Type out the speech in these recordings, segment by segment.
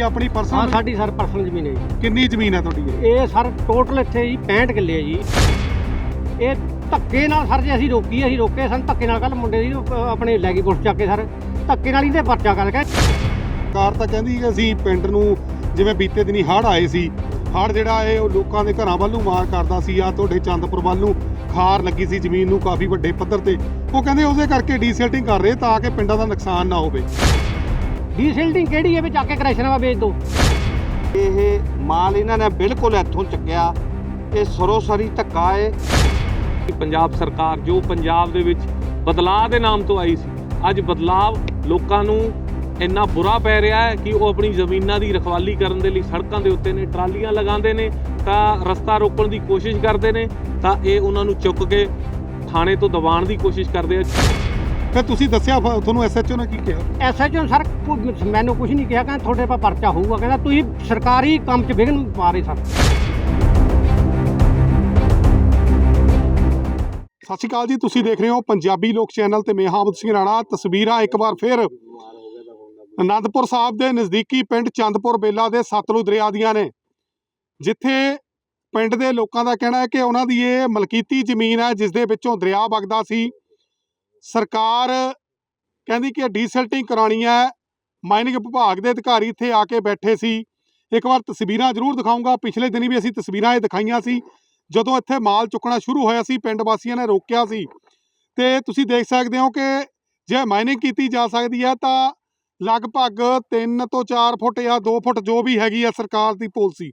ਤੁਹਾਡੀ ਆਪਣੀ ਹਾਂ ਪਰਸਨਲ ਸਾਡੀ ਸਰ ਪਰਸਨਲ ਜ਼ਮੀਨ ਹੈ ਜੀ। ਕਿੰਨੀ ਜ਼ਮੀਨ ਹੈ ਤੁਹਾਡੀ ਇਹ? ਇਹ ਸਰ ਟੋਟਲ ਇੱਥੇ ਜੀ 65 ਕਿੱਲੇ ਹੈ ਜੀ। ਇਹ ਧੱਕੇ ਨਾਲ ਸਰ ਜੇ ਅਸੀਂ ਰੋਕੀ ਅਸੀਂ ਰੋਕੇ ਸਨ ਧੱਕੇ ਨਾਲ ਕੱਲ ਮੁੰਡੇ ਦੀ ਅਹ, ਆਪਣੇ ਲੈ ਗਈ ਪੁਲਿਸ ਚੱਕ ਕੇ ਸਰ। ਧੱਕੇ ਨਾਲ ਇਹਦੇ ਪਰਚਾ ਕਰ ਗਏ। ਸਰਕਾਰ ਤਾਂ ਕਹਿੰਦੀ ਕਿ ਅਸੀਂ ਪਿੰਡ ਨੂੰ ਜਿਵੇਂ ਬੀਤੇ ਦਿਨੀ ਹੜ੍ਹ ਆਏ ਸੀ ਹੜ੍ਹ ਜਿਹੜਾ ਇਹ ਉਹ ਲੋਕਾਂ ਦੇ ਘਰਾਂ ਵੱਲ ਨੂੰ ਮਾਰ ਕਰਦਾ ਸੀ ਆ ਤੁਹਾਡੇ ਚੰਦਪੁਰ ਵੱਲ ਨੂੰ ਖਾਰ ਲੱਗੀ ਸੀ ਜ਼ਮੀਨ ਨੂੰ ਕਾਫੀ ਵੱਡੇ ਪੱਧਰ ਤੇ। ਉਹ ਕਹਿੰਦੇ ਉਹਦੇ ਕਰਕੇ ਡੀਸੈਲਟਿੰਗ ਕਰ ਰਹੇ ਤਾਂ ਕਿ ਪਿੰਡਾਂ ਦਾ ਨੁਕਸਾਨ ਨਾ ਹੋਵੇ। ਡੀਸਿਲਟਿੰਗ ਕਿਹੜੀ ਹੈ ਵੀ ਚੱਕ ਕੇ ਕ੍ਰੈਸ਼ਨਾਂ ਵਾ ਵੇਚ ਦੋ ਇਹ ਮਾਲ ਇਹਨਾਂ ਨੇ ਬਿਲਕੁਲ ਇੱਥੋਂ ਚੱਕਿਆ। ਇਹ ਸਰੋਸਰੀ ਧੱਕਾ ਏ। ਕਿ ਪੰਜਾਬ ਸਰਕਾਰ ਜੋ ਪੰਜਾਬ ਦੇ ਵਿੱਚ ਬਦਲਾਅ ਦੇ ਨਾਮ ਤੋਂ ਆਈ ਸੀ ਅੱਜ ਬਦਲਾਅ ਲੋਕਾਂ ਨੂੰ ਇੰਨਾ ਬੁਰਾ ਪੈ ਰਿਹਾ ਹੈ ਕਿ ਉਹ ਆਪਣੀ ਜ਼ਮੀਨਾਂ ਦੀ ਰਖਵਾਲੀ ਕਰਨ ਦੇ ਲਈ ਸੜਕਾਂ ਦੇ ਉੱਤੇ ਨੇ ਟਰਾਲੀਆਂ ਲਗਾਉਂਦੇ ਨੇ ਤਾਂ ਰਸਤਾ ਰੋਕਣ ਦੀ ਕੋਸ਼ਿਸ਼ ਕਰਦੇ ਨੇ ਤਾਂ ਇਹ ਉਹਨਾਂ ਨੂੰ ਚੁੱਕ ਕੇ ਥਾਣੇ ਤੋਂ ਦਬਾਉਣ ਦੀ ਕੋਸ਼ਿਸ਼ ਕਰਦੇ ਆ। ਫਿਰ ਤੁਸੀਂ ਦੱਸਿਆ ਤੁਹਾਨੂੰ ਐਸਐਚਓ ਨੇ ਕੀ ਕਿਹਾ? ਐਸਐਚਓ ਸਰ ਮੈਨੂੰ ਕੁਝ ਨਹੀਂ ਕਿਹਾ ਕਹਿੰਦਾ ਤੁਹਾਡੇ ਪਾ ਪਰਚਾ ਹੋਊਗਾ ਕਹਿੰਦਾ ਤੁਸੀਂ ਸਰਕਾਰੀ ਕੰਮ 'ਚ ਵਿਘਨ ਪਾ ਰਹੇ ਸਰ ਸਤਿ ਸ਼੍ਰੀ ਅਕਾਲ ਜੀ ਤੁਸੀਂ ਦੇਖ ਰਹੇ ਹੋ ਪੰਜਾਬੀ ਲੋਕ ਚੈਨਲ ਤੇ ਮੈਂ ਹਾਮਦ ਸਿੰਘ ਰਾਣਾ। ਤਸਵੀਰਾਂ ਇੱਕ ਵਾਰ ਫਿਰ ਅਨੰਦਪੁਰ ਸਾਹਿਬ ਦੇ ਨਜ਼ਦੀਕੀ ਪਿੰਡ ਚੰਦਪੁਰ ਬੇਲਾ ਦੇ ਸਤਲੁਜ ਦਰਿਆ ਦੀਆਂ ਨੇ ਜਿੱਥੇ ਪਿੰਡ ਦੇ ਲੋਕਾਂ ਦਾ ਕਹਿਣਾ ਹੈ ਕਿ ਉਹਨਾਂ ਦੀ ਇਹ ਮਲਕੀਤੀ ਜ਼ਮੀਨ ਹੈ ਜਿਸ ਦੇ ਵਿੱਚੋਂ ਦਰਿਆ ਵਗਦਾ ਸੀ। ਸਰਕਾਰ ਕਹਿੰਦੀ ਕਿ ਡੀਸਲਟਿੰਗ ਕਰਾਉਣੀ ਹੈ। ਮਾਈਨਿੰਗ ਵਿਭਾਗ ਦੇ ਅਧਿਕਾਰੀ ਇੱਥੇ ਆ ਕੇ ਬੈਠੇ ਸੀ। ਇੱਕ ਵਾਰ ਤਸਵੀਰਾਂ ਜ਼ਰੂਰ ਦਿਖਾਉਂਗਾ ਪਿਛਲੇ ਦਿਨੀ ਵੀ ਅਸੀਂ ਤਸਵੀਰਾਂ ਇਹ ਦਿਖਾਈਆਂ ਸੀ। ਜਦੋਂ ਇੱਥੇ ਮਾਲ ਚੁੱਕਣਾ ਸ਼ੁਰੂ ਹੋਇਆ ਸੀ, ਪਿੰਡ ਵਾਸੀਆਂ ਨੇ ਰੋਕਿਆ ਸੀ। ਤੇ ਤੁਸੀਂ ਦੇਖ ਸਕਦੇ ਹੋ ਕਿ ਜੇ ਮਾਈਨਿੰਗ ਕੀਤੀ ਜਾ ਸਕਦੀ ਹੈ ਤਾਂ ਲਗਭਗ 3 ਤੋਂ 4 ਫੁੱਟ ਜਾਂ 2 ਫੁੱਟ ਜੋ ਵੀ ਹੈਗੀ ਹੈ ਸਰਕਾਰ ਦੀ ਪਾਲਿਸੀ।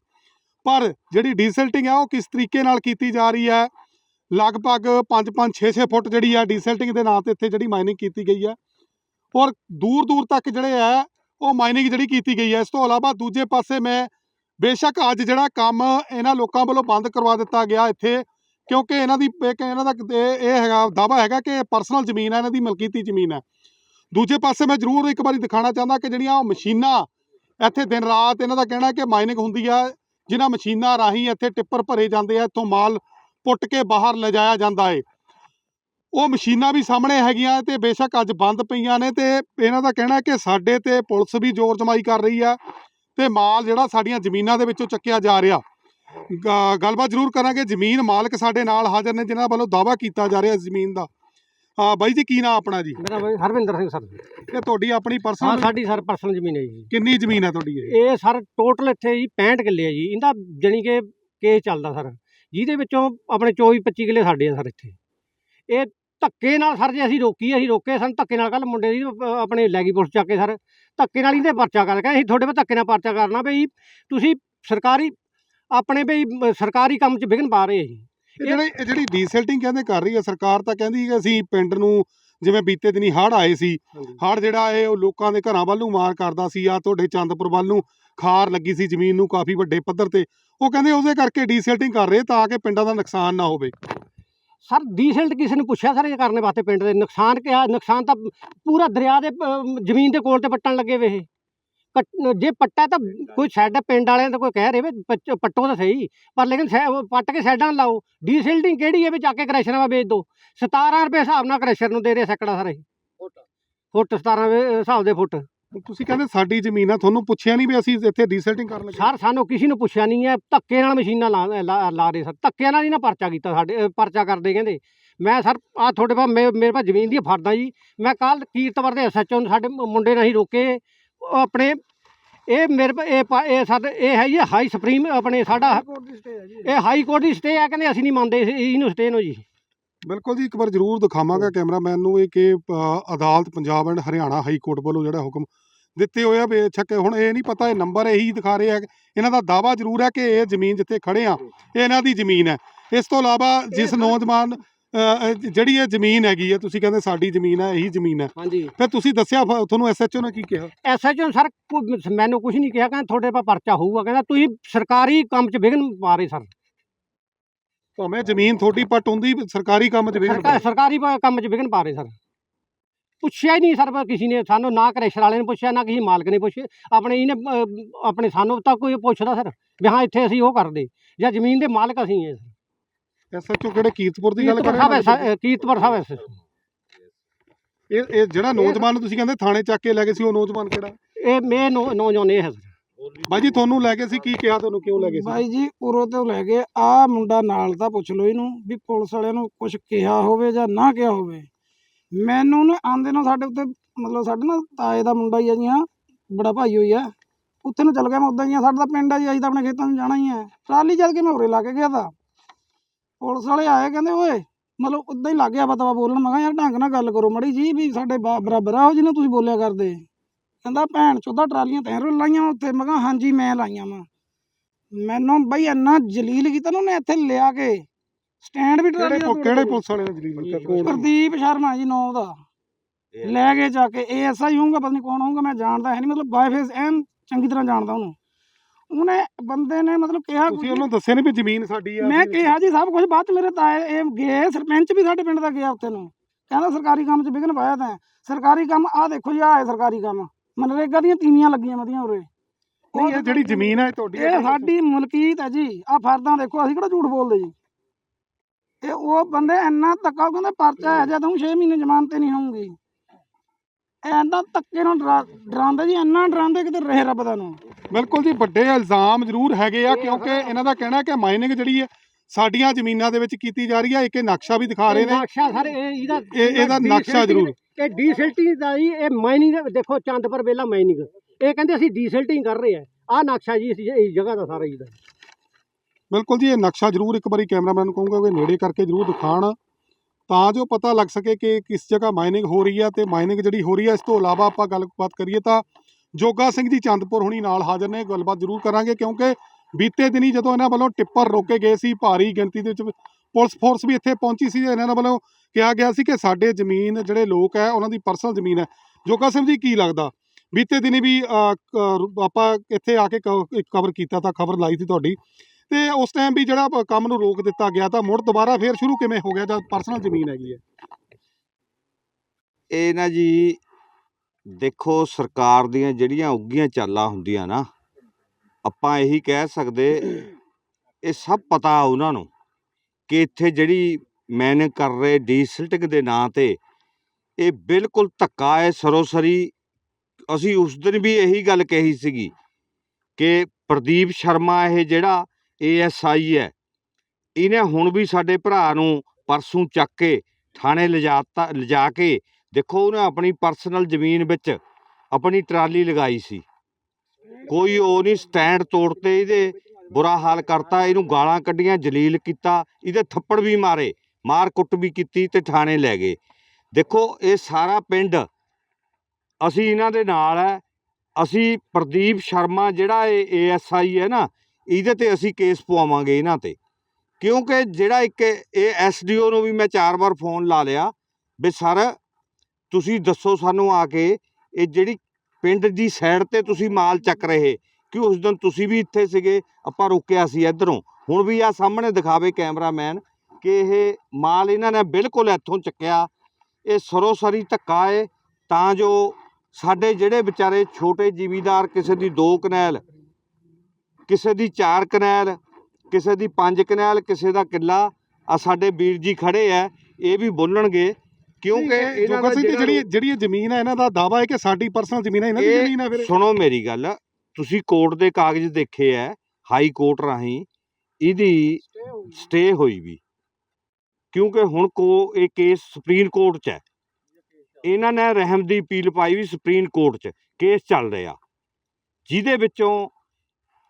ਪਰ ਜਿਹੜੀ ਡੀਸਲਟਿੰਗ ਹੈ ਉਹ ਕਿਸ ਤਰੀਕੇ ਨਾਲ ਕੀਤੀ ਜਾ ਰਹੀ ਹੈ? ਲਗਭਗ 5-5 6-6 ਫੁੱਟ ਜਿਹੜੀ ਹੈ ਡੀਸਲਟਿੰਗ ਦੇ ਨਾਂ ਤੇ ਇੱਥੇ ਜਿਹੜੀ ਮਾਈਨਿੰਗ ਕੀਤੀ ਗਈ ਹੈ ਔਰ ਦੂਰ ਦੂਰ ਤੱਕ ਜਿਹੜੇ ਹੈ ਉਹ ਮਾਈਨਿੰਗ ਜਿਹੜੀ ਕੀਤੀ ਗਈ ਹੈ ਇਸ ਤੋਂ ਇਲਾਵਾ ਦੂਜੇ ਪਾਸੇ ਮੈਂ ਬੇਸ਼ੱਕ ਅੱਜ ਜਿਹੜਾ ਕੰਮ ਇਹਨਾਂ ਲੋਕਾਂ ਵੱਲੋਂ ਬੰਦ ਕਰਵਾ ਦਿੱਤਾ ਗਿਆ ਇੱਥੇ, ਕਿਉਂਕਿ ਇਹਨਾਂ ਦੀ ਇਹਨਾਂ ਦਾ ਇਹ ਇਹ ਹੈਗਾ ਦਾਵਾ ਹੈਗਾ ਕਿ ਪਰਸਨਲ ਜ਼ਮੀਨ ਹੈ ਇਹਨਾਂ ਦੀ ਮਲਕੀਤੀ ਜ਼ਮੀਨ ਹੈ ਦੂਜੇ ਪਾਸੇ ਮੈਂ ਜ਼ਰੂਰ ਇੱਕ ਵਾਰੀ ਦਿਖਾਣਾ ਚਾਹੁੰਦਾ ਕਿ ਜਿਹੜੀਆਂ ਉਹ ਮਸ਼ੀਨਾਂ ਇੱਥੇ ਦਿਨ ਰਾਤ ਇਹਨਾਂ ਦਾ ਕਹਿਣਾ ਕਿ ਮਾਈਨਿੰਗ ਹੁੰਦੀ ਆ, ਜਿਨ੍ਹਾਂ ਮਸ਼ੀਨਾਂ ਰਾਹੀਂ ਇੱਥੇ ਟਿੱਪਰ ਭਰੇ ਜਾਂਦੇ ਆ, ਇੱਥੋਂ ਮਾਲ ਪੁੱਟ ਕੇ ਬਾਹਰ ਲਿਜਾਇਆ ਜਾਂਦਾ ਏ। ਉਹ ਮਸ਼ੀਨਾਂ ਵੀ ਸਾਹਮਣੇ ਹੈਗੀਆਂ ਤੇ ਬੇਸ਼ੱਕ ਅੱਜ ਬੰਦ ਪਈਆਂ ਨੇ ਤੇ ਇਹਨਾਂ ਦਾ ਕਹਿਣਾ ਹੈ ਕਿ ਸਾਡੇ ਤੇ ਪੁਲਿਸ ਵੀ ਜ਼ੋਰ ਜਮਾਈ ਕਰ ਰਹੀ ਆ ਤੇ ਮਾਲ ਜਿਹੜਾ ਸਾਡੀਆਂ ਜ਼ਮੀਨਾਂ ਦੇ ਵਿੱਚੋਂ ਚੱਕਿਆ ਜਾ ਰਿਹਾ। ਗੱਲਬਾਤ ਜ਼ਰੂਰ ਕਰਾਂਗੇ। ਜ਼ਮੀਨ ਮਾਲਕ ਸਾਡੇ ਨਾਲ ਹਾਜ਼ਰ ਨੇ ਜਿਨ੍ਹਾਂ ਵੱਲੋਂ ਦਾਵਾ ਕੀਤਾ ਜਾ ਰਿਹਾ ਜ਼ਮੀਨ ਦਾ। ਆ ਬਾਈ ਜੀ ਕੀ ਨਾਮ ਆਪਣਾ ਜੀ? ਮੇਰਾ ਬਾਈ ਹਰਵਿੰਦਰ ਸਿੰਘ ਸਰ ਇਹ ਤੁਹਾਡੀ ਆਪਣੀ ਹਾਂ ਪਰਸਨਲ ਸਾਡੀ ਸਰ ਪਰਸਨਲ ਜ਼ਮੀਨ ਹੈ ਜੀ। ਕਿੰਨੀ ਜ਼ਮੀਨ ਹੈ ਤੁਹਾਡੀ ਇਹ? ਇਹ ਸਰ ਟੋਟਲ ਇੱਥੇ ਜੀ 65 ਕਿੱਲੇ ਹੈ ਜੀ। ਇਹਦਾ ਜਾਣੀ ਕਿ ਕੇਸ ਚੱਲਦਾ ਸਰ। ਜਿਹਦੇ ਵਿੱਚੋਂ ਆਪਣੇ 24 25 ਕਿੱਲੇ ਸਾਡੇ ਆ ਸਰ ਇੱਥੇ। ਇਹ ਧੱਕੇ ਨਾਲ ਸਰ ਜੇ ਅਸੀਂ ਰੋਕੀ ਅਸੀਂ ਰੋਕੇ ਸਨ ਧੱਕੇ ਨਾਲ ਕੱਲ ਮੁੰਡੇ ਦੀ ਆਪਣੇ ਲੈ ਗਈ ਪੁਲਿਸ ਚੱਕ ਕੇ ਸਰ ਧੱਕੇ ਨਾਲ ਇਹਦੇ ਪਰਚਾ ਕਰ ਗਏ ਅਸੀਂ ਤੁਹਾਡੇ ਪੇ ਧੱਕੇ ਨਾਲ ਪਰਚਾ ਕਰਨਾ ਬਈ ਤੁਸੀਂ ਸਰਕਾਰੀ ਆਪਣੇ ਬਈ ਸਰਕਾਰੀ ਕੰਮ 'ਚ ਵਿਘਨ ਪਾ ਰਹੇ ਜੀ। ਇਹ ਜਿਹੜੇ ਜਿਹੜੀ ਡੀਸੈਲਟਿੰਗ ਕਹਿੰਦੇ ਕਰ ਰਹੀ ਹੈ ਸਰਕਾਰ ਤਾਂ ਕਹਿੰਦੀ ਕਿ ਅਸੀਂ ਪਿੰਡ ਨੂੰ ਜਿਵੇਂ ਬੀਤੇ ਦਿਨੀ ਹੜ੍ਹ ਆਏ ਸੀ ਹੜ੍ਹ ਜਿਹੜਾ ਇਹ ਉਹ ਲੋਕਾਂ ਦੇ ਘਰਾਂ ਵੱਲ ਨੂੰ ਮਾਰ ਕਰਦਾ ਸੀ ਆ ਤੁਹਾਡੇ ਚੰਦਪੁਰ ਵੱਲ ਨੂੰ ਖਾਰ ਲੱਗੀ ਸੀ ਜ਼ਮੀਨ ਨੂੰ ਕਾਫੀ ਵੱਡੇ ਪੱਧਰ ਤੇ। ਉਹ ਕਹਿੰਦੇ ਉਹਦੇ ਕਰਕੇ ਡੀਸੈਲਟਿੰਗ ਕਰ ਰਹੇ ਤਾਂ ਕਿ ਪਿੰਡਾਂ ਦਾ ਨੁਕਸਾਨ ਨਾ ਹੋਵੇ। ਸਰ ਡੀਸੈਲਟ ਕਿਸੇ ਨੇ ਪੁੱਛਿਆ ਸਰ ਇਹ ਕਰਨੇ ਵਾਸਤੇ ਪਿੰਡ ਦੇ? ਨੁਕਸਾਨ ਕਿਹਾ ਨੁਕਸਾਨ ਤਾਂ ਪੂਰਾ ਦਰਿਆ ਦੇ ਅਹ, ਜ਼ਮੀਨ ਦੇ ਕੋਲ ਤੇ ਪੱਟਣ ਲੱਗੇ ਵੇ ਇਹ। ਕੱਟ- ਜੇ ਪੱਟਾ ਤਾਂ ਕੋਈ ਸਾਈਡ ਪਿੰਡ ਵਾਲਿਆਂ ਤਾਂ ਕੋਈ ਕਹਿ ਰਹੇ ਵੇ ਪੱਚ- ਪੱਟੋ ਤਾਂ ਸਹੀ ਪਰ ਲੇਕਿਨ ਸੈ- ਉਹ ਪੱਟ ਕੇ ਸਾਈਡਾਂ ਲਾਓ। ਡੀਸੈਲਟਿੰਗ ਕਿਹੜੀ ਹੈ ਵੀ ਚੱਕ ਕੇ ਕ੍ਰੈਸ਼ਰਾਂ ਵਾ ਵੇਚ ਦੋ? 17 ਰੁਪਏ ਹਿਸਾਬ ਨਾਲ ਕ੍ਰੈਸ਼ਰ ਨੂੰ ਦੇ ਰਹੇ ਸੈਕੜਾ ਸਰ ਇਹ। ਫੁੱਟ। 17 ਰੁਪਏ ਹਿਸਾਬ ਦੇ ਫੁੱਟ। ਤੁਸੀਂ ਕਹਿੰਦੇ ਸਾਡੀ ਜ਼ਮੀਨ ਆ ਤੁਹਾਨੂੰ ਪੁੱਛਿਆ ਨਹੀਂ ਵੀ ਅਸੀਂ ਇੱਥੇ ਡੀਸੈਲਟਿੰਗ ਕਰਨ ਲੱਗੇ। ਸਰ ਸਾਨੂੰ ਕਿਸੇ ਨੂੰ ਪੁੱਛਿਆ ਨਹੀਂ ਹੈ। ਧੱਕੇ ਨਾਲ ਮਸ਼ੀਨਾਂ ਲਾ ਲਾ- ਲਾ ਰਹੇ ਸਰ। ਧੱਕੇ ਨਾਲ ਹੀ ਨਾ ਪਰਚਾ ਕੀਤਾ ਸਾਡੇ ਅਹ, ਪਰਚਾ ਕਰਦੇ ਕਹਿੰਦੇ। ਮੈਂ ਸਰ ਆ ਤੁਹਾਡੇ ਪਾ ਮੇਰੇ ਪਾ ਜ਼ਮੀਨ ਦੀ ਫਰਦਾ ਜੀ। ਮੈਂ ਕੱਲ ਕੀਰਤਵਰ ਦੇ ਐਸਐਚਓ ਨੂੰ ਸਾਡੇ ਮ- ਮੁੰਡੇ ਨਹੀਂ ਰੋਕੇ। ਉਹ ਆਪਣੇ ਇਹ ਮੇਰੇ ਪਾ ਇਹ ਪਾ- ਇਹ ਸਾਡੇ ਇਹ ਹੈ ਜੀ ਹਾਈ ਸੁਪਰੀਮ ਆਪਣੇ ਸਾਡਾ ਇਹ ਹਾਈ ਕੋਰਟ ਦੀ ਸਟੇ ਆ ਕਹਿੰਦੇ ਅਸੀਂ ਨਹੀਂ ਮੰਨਦੇ ਇਸ- ਇਹਨੂੰ ਸਟੇ ਨੂੰ ਜੀ। ਬਿਲਕੁਲ ਜੀ ਇੱਕ ਵਾਰ ਜ਼ਰੂਰ ਦਿਖਾਵਾਂਗਾ ਕੈਮਰਾਮੈਨ ਨੂੰ ਇਹ ਕਿ ਅ, ਅਦਾਲਤ Punjab and Haryana high court ਵੱਲੋਂ ਜਿਹੜਾ ਹੁਕਮ ਦਿੱਤੇ ਹੋਏ ਆ ਬੇਸ਼ੱਕ ਹੁਣ ਇਹ ਨਹੀਂ ਪਤਾ ਇਹ ਨੰਬਰ ਇਹੀ ਦਿਖਾ ਰਹੇ ਆ ਇਹਨਾਂ ਦਾ ਦਾਵਾ ਜ਼ਰੂਰ ਹੈ ਕਿ ਇਹ ਜ਼ਮੀਨ ਜਿੱਥੇ ਖੜੇ ਆ ਇਹ ਇਹਨਾਂ ਦੀ ਜ਼ਮੀਨ ਹੈ। ਇਸ ਤੋਂ ਇਲਾਵਾ ਜਿਸ ਨੌਜਵਾਨ ਜਿਹੜੀ ਇਹ ਜ਼ਮੀਨ ਹੈਗੀ ਹੈ ਤੁਸੀਂ ਕਹਿੰਦੇ ਸਾਡੀ ਜ਼ਮੀਨ ਹੈ ਇਹੀ ਜ਼ਮੀਨ ਹੈ। ਹਾਂਜੀ। ਫਿਰ ਤੁਸੀਂ ਦੱਸਿਆ ਤੁਹਾਨੂੰ ਐਸਐਚਓ ਨੇ ਕੀ ਕਿਹਾ? ਐਸਐਚਓ ਸਰ ਮੈਨੂੰ ਕੁਝ ਨਹੀਂ ਕਿਹਾ ਕਹਿੰਦਾ ਤੁਹਾਡੇ ਪਾ ਪਰਚਾ ਹੋਊਗਾ ਕਹਿੰਦਾ ਤੁਸੀਂ ਸਰਕਾਰੀ ਕੰਮ 'ਚ ਵਿਘਨ ਪਾ ਰਹੇ ਸਰ। ਭਾਵੇਂ ਜ਼ਮੀਨ ਤੁਹਾਡੀ ਪਟ ਹੁੰਦੀ ਸਰਕਾਰੀ ਕੰਮ 'ਚ ਸਰਕਾ- ਸਰਕਾਰੀ ਕੰਮ 'ਚ ਵਿਘਨ ਪਾ ਰਹੇ ਸਰ। ਪੁੱਛਿਆ ਹੀ ਨਹੀਂ ਸਰ ਕਿਸੇ ਨੇ ਸਾਨੂੰ ਨਾ ਕ੍ਰੈਸ਼ਰ ਵਾਲੇ ਨੇ ਪੁੱਛਿਆ ਨਾ ਕਿਸੇ ਮਾਲਕ ਨੇ ਪੁੱਛਿਆ। ਆਪਣੇ ਇਹਨੇ ਅਹ, ਆਪਣੇ ਸਾਨੂੰ ਤਾਂ ਕੋਈ ਪੁੱਛਦਾ ਸਰ ਵੀ ਹਾਂ ਇੱਥੇ ਅਸੀਂ ਉਹ ਕਰਦੇ ਜਾਂ ਜ਼ਮੀਨ ਦੇ ਮਾਲਕ ਅਸੀਂ ਹਾਂ ਐਸਐਚਓ ਕਿਹੜੇ ਕੀਰਤਪੁਰ ਦੀ ਗੱਲ ਕਰ ਕੀਰਤਪੁਰ ਰਹੇ ਸਾਹਿਬ ਹੋ ਕੀਰਤਪੁਰ ਸਾਹਿਬ ਐਸ ਇਹ ਇਹ ਜਿਹੜਾ ਨੌਜਵਾਨ ਨੂੰ ਤੁਸੀਂ ਕਹਿੰਦੇ ਥਾਣੇ ਚੱਕ ਕੇ ਲੈ ਗਏ ਸੀ ਉਹ ਨੌਜਵਾਨ ਕਿਹੜਾ? ਇਹ ਮੇ ਨੌਜਵਾਨ ਇਹ ਹੈ ਸਰ। ਬਾਈ ਜੀ ਤੁਹਾਨੂੰ ਲੈ ਕੇ ਸੀ ਕੀ ਕਿਹਾ ਤੁਹਾਨੂੰ ਕਿਉਂ ਲੈ ਕੇ ਸੀ? ਬਾਈ ਜੀ ਉਰੋਂ ਤੋਂ ਲੈ ਕੇ ਆ ਮੁੰਡਾ ਨਾਲ ਦਾ ਪੁੱਛ ਲਓ ਇਹਨੂੰ ਵੀ ਪੁਲਿਸ ਵਾਲਿਆਂ ਨੂੰ ਕੁਝ ਕਿਹਾ ਹੋਵੇ ਜਾਂ ਨਾ ਕਿਹਾ ਹੋਵੇ। ਮੈਨੂੰ ਨਾ ਆਉਂਦੇ ਨਾ ਸਾਡੇ ਉੱਥੇ ਮਤਲਬ ਸਾਡੇ ਨਾ ਤਾਏ ਦਾ ਮੁੰਡਾ ਹੀ ਆ ਜੀ, ਹਾਂ, ਬੜਾ ਭਾਈ ਹੋਈ ਆ। ਉੱਥੇ ਨੂੰ ਚੱਲ ਗਿਆ ਮੈਂ, ਉਦਾਂ ਹੀ ਆ, ਸਾਡਾ ਤਾਂ ਪਿੰਡ ਆ ਜੀ, ਅਸੀਂ ਤਾਂ ਆਪਣੇ ਖੇਤਾਂ ਨੂੰ ਜਾਣਾ ਹੀ ਹੈ ਟਰਾਲੀ ਚੱਲ ਕੇ ਮੈਂ ਉਰੇ ਲਾ ਕੇ ਗਿਆ ਤਾ। ਪੁਲਿਸ ਵਾਲੇ ਆਏ, ਕਹਿੰਦੇ, ਓਏ, ਮਤਲਬ ਉਦਾਂ ਹੀ ਲੱਗ ਗਿਆ ਬਤਵਾ ਬੋਲਣ, ਮੈਂ ਕਿਹਾ, ਯਾਰ ਢੰਗ ਨਾਲ ਗੱਲ ਕਰੋ ਮੜੀ ਜੀ ਵੀ ਸਾਡੇ ਬਾ- ਬਰਾਬਰ ਆ ਉਹ ਜਿਹਨੂੰ ਤੁਸੀਂ ਬੋਲਿਆ ਕਰਦੇ। ਕਹਿੰਦਾ, ਭੈਣ ਚੋਦਾ ਟਰਾਲੀਆਂ ਤੈਂ ਰੋ ਲਾਈਆਂ ਉੱਥੇ। ਮੈਂ ਕਿਹਾ, ਹਾਂਜੀ, ਮੈਂ ਲਾਈਆਂ ਵਾਂ। ਮੈਨੂੰ ਬਈ ਇੰਨਾ ਜਲੀਲ ਕੀਤਾ ਨਾ ਉਹਨੇ ਇੱਥੇ ਲਿਆ ਕੇ। ਸਟੈਂਡ ਵੀ ਟਰਾਲੀ ਕਿਹੜੇ ਦਾ ਪੁ- ਕਿਹੜੇ। ਪੁਲਿਸ ਵਾਲੇ ਨੇ ਜਲੀਲ ਕੀਤਾ ਕੌਣ ਪ੍ਰਦੀਪ ਸ਼ਰਮਾ ਜੀ ਨੌ ਦਾ। ਲੈ ਕੇ ਜਾ ਕੇ ਏਐਸਆਈ ਹੋਊਗਾ ਪਤਾ ਨਹੀਂ ਕੌਣ ਹੋਊਗਾ ਮੈਂ ਜਾਣਦਾ ਹੈ ਨਹੀਂ ਮਤਲਬ ਬਾਈ ਫੇਸ ਐਨ ਚੰਗੀ ਤਰ੍ਹਾਂ ਜਾਣਦਾ ਉਹਨੂੰ। ਉਹਨੇ ਬੰਦੇ ਨੇ ਮਤਲਬ ਕਿਹਾ ਤੁਸੀਂ ਉਹਨੂੰ ਦੱਸਿਆ ਨਹੀਂ ਵੀ ਜ਼ਮੀਨ ਸਾਡੀ ਆ ਮੈਂ ਕਿਹਾ ਜੀ ਸਭ ਕੁਝ ਬਾਅਦ ਚ ਮੇਰੇ ਤਾਏ ਇਹ ਗਏ ਸਰਪੰਚ ਵੀ ਸਾਡੇ ਪਿੰਡ ਦਾ ਗਿਆ ਉੱਥੇ ਨੂੰ। ਕਹਿੰਦਾ ਸਰਕਾਰੀ ਕੰਮ 'ਚ ਵਿਘਨ ਪਾਇਆ ਤੈਂ। ਸਰਕਾਰੀ ਕੰਮ ਆਹ ਦੇਖੋ ਜੀ ਆਹ ਹੈ ਸਰਕਾਰੀ ਕੰਮ। ਮਨਰੇਗਾ ਦੀਆਂ ਤੀਵੀਆਂ ਲੱਗੀਆਂ ਵਧੀਆਂ ਉਰੇ। ਨਹੀਂ ਇਹ ਜਿਹੜੀ ਜ਼ਮੀਨ ਹੈ ਇਹ ਤੁਹਾਡੀ ਹੈ ਇਹ ਸਾਡੀ ਮੁਲਕੀਤ ਹੈ ਜੀ। ਆ ਫਰਦਾਂ ਦੇਖੋ ਅਸੀਂ ਕਿਹੜਾ ਝੂਠ ਬੋਲਦੇ ਜੀ? ਇਹ ਉਹ ਬੰਦੇ ਇੰਨਾ ਧੱਕਾ ਕਹਿੰਦੇ ਪਰਚਾ ਹੈ ਜੇ ਤੂੰ 6 ਮਹੀਨੇ ਜ਼ਮਾਨਤ ਤੇ ਨਹੀਂ ਹੋਊਗੀ। ਐਂਦਾ ਧੱਕੇ ਨਾਲ ਡਰਾ- ਡਰਾਉਂਦੇ ਜੀ ਇੰਨਾ ਡਰਾਉਂਦੇ ਕਿਤੇ ਰਹੇ ਰੱਬ ਦਾ ਨੂੰ ਬਿਲਕੁਲ ਜੀ ਵੱਡੇ ਇਲਜ਼ਾਮ ਜ਼ਰੂਰ ਹੈਗੇ ਆ ਕਿਉਂਕਿ ਇਹਨਾਂ ਦਾ ਕਹਿਣਾ ਕਿ ਮਾਈਨਿੰਗ ਜਿਹੜੀ ਹੈ ਸਾਡੀਆਂ ਜ਼ਮੀਨਾਂ ਦੇ ਵਿੱਚ ਕੀਤੀ ਜਾ ਰਹੀ ਹੈ ਇੱਕ ਇਹ ਨਕਸ਼ਾ ਵੀ ਦਿਖਾ ਰਹੇ ਨੇ। ਨਕਸ਼ਾ ਸਰ ਇਹ ਇਹਦਾ ਇਹ ਇਹਦਾ ਨਕਸ਼ਾ ਜ਼ਰੂਰ। ਇਹ ਡੀਸਿਲਟਿੰਗ ਦਾ ਹੀ ਇਹ ਮਾਈਨਿੰਗ ਦੇਖੋ ਚੰਦਪੁਰ ਵੇਲਾ ਮਾਈਨਿੰਗ। ਇਹ ਕਹਿੰਦੇ ਅਸੀਂ ਡੀਸਿਲਟਿੰਗ ਕਰ ਰਹੇ ਆ ਆ ਨਕਸ਼ਾ ਜੀ ਇਸ ਇਸ ਜਗ੍ਹਾ ਦਾ ਸਾਰਾ ਜੀ ਦਾ। ਬਿਲਕੁਲ ਜੀ, ਇਹ ਨਕਸ਼ਾ ਜ਼ਰੂਰ ਇੱਕ ਵਾਰੀ ਕੈਮਰਾਮੈਨ ਨੂੰ ਕਹੂੰਗਾ ਕਿ ਨੇੜੇ ਕਰਕੇ ਜ਼ਰੂਰ ਦਿਖਾਣ, ਤਾਂ ਜੋ ਪਤਾ ਲੱਗ ਸਕੇ ਕਿ ਕਿਸ ਜਗ੍ਹਾ ਮਾਈਨਿੰਗ ਹੋ ਰਹੀ ਹੈ ਤੇ ਮਾਈਨਿੰਗ ਜਿਹੜੀ ਹੋ ਰਹੀ ਹੈ ਇਸ ਤੋਂ ਇਲਾਵਾ ਆਪਾਂ ਗੱਲਬਾਤ ਕਰੀਏ ਤਾਂ ਜੋਗਾ ਸਿੰਘ ਜੀ ਚੰਦਪੁਰ ਹੁਣੀ ਨਾਲ ਹਾਜ਼ਰ ਨੇ, ਗੱਲਬਾਤ ਜ਼ਰੂਰ ਕਰਾਂਗੇ ਕਿਉਂਕਿ ਬੀਤੇ ਦਿਨੀ ਜਦੋਂ ਇਹਨਾਂ ਵੱਲੋਂ ਟਿੱਪਰ ਰੋਕੇ ਗਏ ਸੀ ਭਾਰੀ ਗਿਣਤੀ ਦੇ ਵਿੱਚ, ਪੁਲਿਸ ਫੋਰਸ ਵੀ ਇੱਥੇ ਪਹੁੰਚੀ ਸੀ ਇਹਨਾਂ ਵੱਲੋਂ ਕਿਹਾ ਗਿਆ ਸੀ ਕਿ ਸਾਡੇ ਜ਼ਮੀਨ ਜਿਹੜੇ ਲੋਕ ਹੈ, ਉਹਨਾਂ ਦੀ ਪਰਸਨਲ ਜ਼ਮੀਨ ਹੈ। ਜੋਗਾ ਸਿੰਘ ਜੀ, ਕੀ ਲੱਗਦਾ? ਬੀਤੇ ਦਿਨੀ ਵੀ ਆਪਾਂ ਇੱਥੇ ਆ ਕੇ ਕਵਰ ਕੀਤਾ ਤਾਂ ਖਬਰ ਲਾਈ ਸੀ ਤੁਹਾਡੀ। ਤੇ ਉਸ ਟਾਈਮ ਵੀ ਜਿਹੜਾ ਕੰਮ ਨੂੰ ਰੋਕ ਦਿੱਤਾ ਗਿਆ ਤਾਂ ਮੁੜ ਦੁਬਾਰਾ ਫੇਰ ਸ਼ੁਰੂ ਕਿਵੇਂ ਹੋ ਗਿਆ? ਜਦ ਪਰਸਨਲ ਜ਼ਮੀਨ ਹੈਗੀ ਹੈ? ਇਹ ਨਾ ਜੀ, ਦੇਖੋ ਸਰਕਾਰ ਦੀਆਂ ਜਿਹੜੀਆਂ ਉੱਗੀਆਂ ਚਾਲਾਂ ਹੁੰਦੀਆਂ ਨਾ, ਆਪਾਂ ਇਹੀ ਕਹਿ ਸਕਦੇ, ਇਹ ਸਭ ਪਤਾ ਉਹਨਾਂ ਨੂੰ ਕਿ ਇੱਥੇ ਜਿਹੜੀ ਮੈਨਿੰਗ ਕਰ ਰਹੇ ਡੀਸਿਲਟਿਕ ਦੇ ਨਾਂ ਤੇ, ਇਹ ਬਿਲਕੁਲ ਧੱਕਾ ਹੈ ਸਰੋਸਰੀ। ਅਸੀਂ ਉਸ ਦਿਨ ਵੀ ਇਹੀ ਗੱਲ ਕਹੀ ਸੀਗੀ ਕਿ ਪ੍ਰਦੀਪ ਸ਼ਰਮਾ ਇਹ ਜਿਹੜਾ ਏਐਸਆਈ ਹੈ। ਇਹਨੇ ਹੁਣ ਵੀ ਸਾਡੇ ਭਰਾ ਨੂੰ ਪਰਸੋਂ ਚੱਕ ਕੇ ਥਾਣੇ ਲਿਜਾਤਾ, ਲਿਜਾ ਕੇ ਦੇਖੋ ਉਹਨੇ ਆਪਣੀ ਪਰਸਨਲ ਜ਼ਮੀਨ ਵਿੱਚ ਆਪਣੀ ਟਰਾਲੀ ਲਗਾਈ ਸੀ। ਕੋਈ ਉਹ ਨਹੀਂ, ਸਟੈਂਡ ਤੋੜਤੇ ਇਹਦੇ ਬੁਰਾ ਹਾਲ ਕਰਤਾ, ਇਹਨੂੰ ਗਾਲਾਂ ਕੱਢੀਆਂ, ਜਲੀਲ ਕੀਤਾ, ਇਹਦੇ ਥੱਪੜ ਵੀ ਮਾਰੇ, ਮਾਰ ਕੁੱਟ ਵੀ ਕੀਤੀ ਤੇ ਥਾਣੇ ਲੈ ਗਏ। ਦੇਖੋ ਇਹ ਸਾਰਾ ਪਿੰਡ ਅਸੀਂ ਇਹਨਾਂ ਦੇ ਨਾਲ ਹੈ। ਅਸੀਂ ਪ੍ਰਦੀਪ ਸ਼ਰਮਾ ਜਿਹੜਾ ਇਹ ਏਐਸਆਈ ਹੈ ਨਾ ਇਹਦੇ ਤੇ ਅਸੀਂ ਕੇਸ ਪਵਾਵਾਂਗੇ ਇਹਨਾਂ ਤੇ। ਕਿਉਂਕਿ ਜਿਹੜਾ ਇੱਕ ਇਹ ਐਸਡੀਓ ਨੂੰ ਵੀ ਮੈਂ ਚਾਰ ਵਾਰ ਫੋਨ ਲਾ ਲਿਆ ਵੀ ਸਰ, ਤੁਸੀਂ ਦੱਸੋ ਸਾਨੂੰ ਆ ਕੇ ਇਹ ਜਿਹੜੀ ਪਿੰਡ ਦੀ ਸਾਈਡ ਤੇ ਤੁਸੀਂ ਮਾਲ ਚੱਕ ਰਹੇ, ਕਿ ਉਸ ਦਿਨ ਤੁਸੀਂ ਵੀ ਇੱਥੇ ਸੀਗੇ, ਆਪਾਂ ਰੋਕਿਆ ਸੀ ਇਧਰੋਂ। ਹੁਣ ਵੀ ਆ ਸਾਹਮਣੇ ਦਿਖਾਵੇ ਕੈਮਰਾਮੈਨ ਕਿ ਇਹ ਮਾਲ ਇਹਨਾਂ ਨੇ ਬਿਲਕੁਲ ਇੱਥੋਂ ਚੱਕਿਆ। ਇਹ ਸਰੋਸਰੀ ਧੱਕਾ ਏ, ਤਾਂ ਜੋ ਸਾਡੇ ਜਿਹੜੇ ਵਿਚਾਰੇ ਛੋਟੇ ਜ਼ਿਮੀਦਾਰ ਕਿਸੇ ਦੀ ਦੋ ਕਨੈਲ ਕਿਸੇ ਦੀ 4 ਕਨੈਲ ਕਿਸੇ ਦੀ 5 ਕਨੈਲ ਕਿਸੇ ਦਾ ਕਿੱਲਾ ਆ ਸਾਡੇ ਵੀਰ ਜੀ ਖੜੇ ਆ ਇਹ ਵੀ ਬੋਲਣਗੇ ਕਿਉਂਕਿ ਇਹ ਇਹਨਾਂ ਦਾ ਜਿਹੜਾ ਜਿਹੜੀ ਜ਼ਮੀਨ ਹੈ ਇਹਨਾਂ ਦਾ ਦਾਵਾ ਹੈ ਕਿ ਸਾਡੀ ਪਰਸਨਲ ਜ਼ਮੀਨ ਹੈ ਇਹਨਾਂ ਦੀ ਜ਼ਮੀਨ ਹੈ ਫਿਰ ਸੁਣੋ ਮੇਰੀ ਗੱਲ ਤੁਸੀਂ ਕੋਰਟ ਦੇ ਕਾਗਜ਼ ਦੇਖੇ ਐ ਹਾਈ ਕੋਰਟ ਰਾਹੀਂ ਇਹਦੀ ਸਟੇ ਹੋਈ। ਵੀ। ਕਿਉਂਕਿ ਹੁਣ ਕੋ ਇਹ ਕੇਸ ਸੁਪਰੀਮ ਕੋਰਟ 'ਚ ਹੈ ਇਹਨਾਂ ਨੇ ਰਹਿਮ ਦੀ ਅਪੀਲ ਪਾਈ ਵੀ ਸੁਪਰੀਮ ਕੋਰਟ 'ਚ ਕੇਸ ਚੱਲ ਰਿਹਾ। ਜਿਹਦੇ ਵਿੱਚੋਂ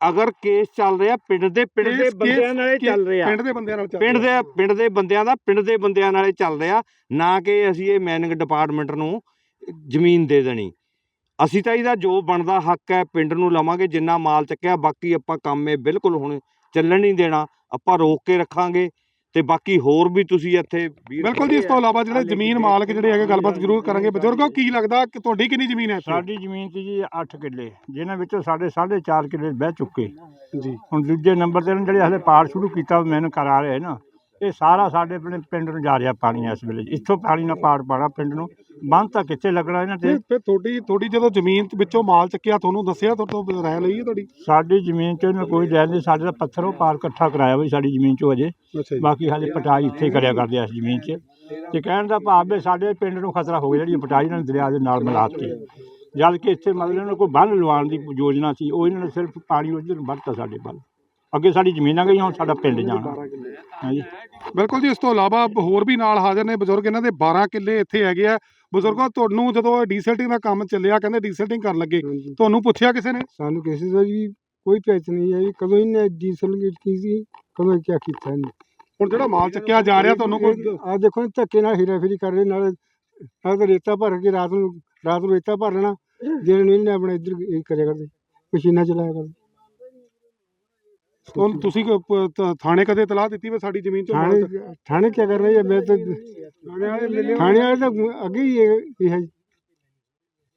ਅਗਰ ਕੇਸ ਚੱਲ ਰਿਹਾ ਪਿੰਡ ਦੇ ਪਿੰਡ ਦੇ ਬੰਦਿਆਂ ਨਾਲੇ ਚੱਲ ਰਿਹਾ। ਪਿੰਡ ਦੇ ਬੰਦਿਆਂ ਨਾਲ ਚੱਲ ਪਿੰਡ। ਦੇ ਪਿੰਡ ਦੇ ਬੰਦਿਆਂ ਦਾ ਪਿੰਡ ਦੇ ਬੰਦਿਆਂ ਨਾਲੇ ਚੱਲ ਰਿਹਾ। ਨਾ ਕਿ ਅਸੀਂ ਇਹ ਮੈਨਿੰਗ ਡਿਪਾਰਟਮੈਂਟ ਨੂੰ ਜ਼ਮੀਨ ਦੇ ਦੇਣੀ। ਅਸੀਂ ਤਾਂ ਇਹਦਾ ਜੋ ਬਣਦਾ ਹੱਕ ਹੈ ਪਿੰਡ ਨੂੰ ਲਵਾਂਗੇ ਜਿੰਨਾ ਮਾਲ ਚੱਕਿਆ ਬਾਕੀ ਆਪਾਂ ਕੰਮ ਇਹ ਬਿਲਕੁਲ ਹੁਣ ਚੱਲਣ ਨਹੀਂ ਦੇਣਾ। ਆਪਾਂ ਰੋਕ ਕੇ ਰੱਖਾਂਗੇ। ਤੇ ਬਾਕੀ ਹੋਰ ਵੀ ਤੁਸੀਂ ਇੱਥੇ ਵੀਰ ਬਿਲਕੁਲ ਜੀ ਇਸ ਤੋਂ ਇਲਾਵਾ ਜਿਹੜੇ ਜ਼ਮੀਨ ਮਾਲਕ ਜਿਹੜੇ ਹੈਗੇ ਗੱਲਬਾਤ ਜ਼ਰੂਰ ਕਰਾਂਗੇ। ਬਜ਼ੁਰਗੋ ਕੀ ਲੱਗਦਾ ਕਿ ਤੁਹਾਡੀ ਕਿੰਨੀ ਜ਼ਮੀਨ ਹੈ ਇੱਥੇ? ਸਾਡੀ ਜ਼ਮੀਨ ਸੀ ਜੀ 8 ਕਿੱਲੇ ਜਿਨ੍ਹਾਂ ਵਿੱਚੋਂ ਸਾਡੇ 4.5 ਕਿੱਲੇ ਬਹਿ ਚੁੱਕੇ। ਜੀ। ਹੁਣ ਦੂਜੇ ਨੰਬਰ ਤੇ ਨਾ ਜਿਹੜੇ ਹਲੇ ਪਾਰ ਸ਼ੁਰੂ ਕੀਤਾ ਮੈਨੂੰ ਕਰਾ ਰਹੇ ਨਾ। ਇਹ ਸਾਰਾ ਸਾਡੇ ਆਪਣੇ ਪਿੰਡ ਨੂੰ ਜਾ ਰਿਹਾ ਪਾਣੀ ਇਸ ਵੇਲੇ। ਇੱਥੋਂ ਪਾਣੀ ਨਾਲ ਪਾੜ ਪਾਣਾ ਪਿੰਡ ਨੂੰ। ਬੰਦ ਤਾਂ ਕਿੱਥੇ ਲੱਗਣਾ ਇਹਨਾਂ ਤੇ? ਫਿਰ ਤੁਹਾਡੀ ਤੁਹਾਡੀ ਜਦੋਂ ਜ਼ਮੀਨ ਵਿੱਚੋਂ ਮਾਲ ਚੱਕਿਆ ਤੁਹਾਨੂੰ ਦੱਸਿਆ ਤੁਹਾਡੇ ਰਾਇ ਲਈ ਹੈ ਤੁਹਾਡੀ? ਸਾਡੀ ਜ਼ਮੀਨ 'ਚ ਇਹਨੂੰ ਕੋਈ ਰਹਿ ਨਹੀਂ ਸਾਡੇ ਦਾ ਪੱਥਰ ਉਹ ਪਾਰ ਇਕੱਠਾ ਕਰਾਇਆ ਬਈ ਸਾਡੀ ਜ਼ਮੀਨ 'ਚੋਂ ਅਜੇ। ਬਾਕੀ ਹਾਲੇ ਪਟਾਈ ਇੱਥੇ ਕਰਿਆ ਕਰਦੇ ਆ ਇਸ ਜ਼ਮੀਨ 'ਚ। ਤੇ ਕਹਿਣ ਦਾ ਭਾਵ ਵੀ ਸਾਡੇ ਪਿੰਡ ਨੂੰ ਖਤਰਾ ਹੋ ਗਿਆ ਜਿਹੜੀ ਪਟਾਈ ਨਾਲ ਦਰਿਆ ਦੇ ਨਾਲ ਮਿਲਾਤੀ ਜਦ ਕਿ ਇੱਥੇ ਮਤਲਬ ਇਹਨਾਂ ਨੂੰ ਕੋਈ ਬੰਨ ਲਵਾਉਣ ਦੀ ਯੋਜਨਾ ਸੀ ਉਹ ਇਹਨਾਂ ਨੇ ਸਿਰਫ ਪਾਣੀ ਉਧਰ ਵੱਧਤਾ ਸਾਡੇ ਵੱਲ। ਅੱਗੇ ਸਾਡੀ ਜ਼ਮੀਨਾਂ ਗਈਆਂ ਹੁਣ ਸਾਡਾ ਪਿੰਡ ਜਾਣਾ। ਹਾਂਜੀ। ਬਿਲਕੁਲ ਜੀ ਇਸ ਤੋਂ ਇਲਾਵਾ ਹੋਰ ਵੀ ਨਾਲ ਹਾਜ਼ਰ ਨੇ ਬਜ਼ੁਰਗ ਇਹਨਾਂ ਦੇ 12 ਕਿੱਲੇ ਇੱਥੇ ਹੈਗੇ ਆ। ਬਜ਼ੁਰਗੋ ਤੁਹਾਨੂੰ ਜਦੋਂ ਡੀਸਲਟਿੰਗ ਦਾ ਕੰਮ ਚੱਲਿਆ ਕਹਿੰਦੇ ਡੀਸਲਟਿੰਗ ਕਰਨ ਲੱਗੇ ਤੁਹਾਨੂੰ ਪੁੱਛਿਆ ਕਿਸੇ ਨੇ? ਸਾਨੂੰ ਕਿਸੇ ਦਾ ਵੀ ਕੋਈ ਪੈਚ ਨਹੀਂ ਹੈ ਜੀ ਕਦੋਂ ਇਹਨੇ ਡੀਜ਼ਲ ਕੀਤੀ ਸੀ ਕਦੋਂ ਕੀ ਕੀਤਾ ਇਹਨੇ। ਹੁਣ ਜਿਹੜਾ ਮਾਲ ਚੱਕਿਆ ਜਾ ਰਿਹਾ ਤੁਹਾਨੂੰ ਕੋਈ ਆ ਦੇਖੋ ਇਹ ਧੱਕੇ ਨਾਲ ਹੀਰਾ ਫੇਰੀ ਕਰ ਰਹੇ ਨਾਲ ਨਾਲ ਰੇਤਾ ਭਰ ਕੇ ਰਾਤ ਨੂੰ ਰਾਤ ਨੂੰ ਰੇਤਾ ਭਰ ਲੈਣਾ। ਦਿਨ ਨੂੰ ਇਹਨੇ ਆਪਣੇ ਇੱਧਰ ਇਹ ਕਰਿਆ ਕਰਦੇ ਮਸ਼ੀਨਾਂ ਚਲਾਇਆ ਕਰਦੇ। ਹੁਣ ਤੁਸੀਂ ਪ- ਤ- ਥਾਣੇ ਕਦੇ ਇਤਲਾਹ ਦਿੱਤੀ ਵੀ ਸਾਡੀ ਜ਼ਮੀਨ ਚੋਂ ਮਾਲ ਥਾਣੇ ਚੱਕ- ਥਾਣੇ ਕੀ ਕਰ ਰਹੇ ਹੈ ਮੈਂ ਤਾਂ ਥਾਣੇ ਵਾਲੇ ਤਾਂ ਅੱਗੇ ਹੀ ਇਹ ਇਹ ਹੈ ਜੀ।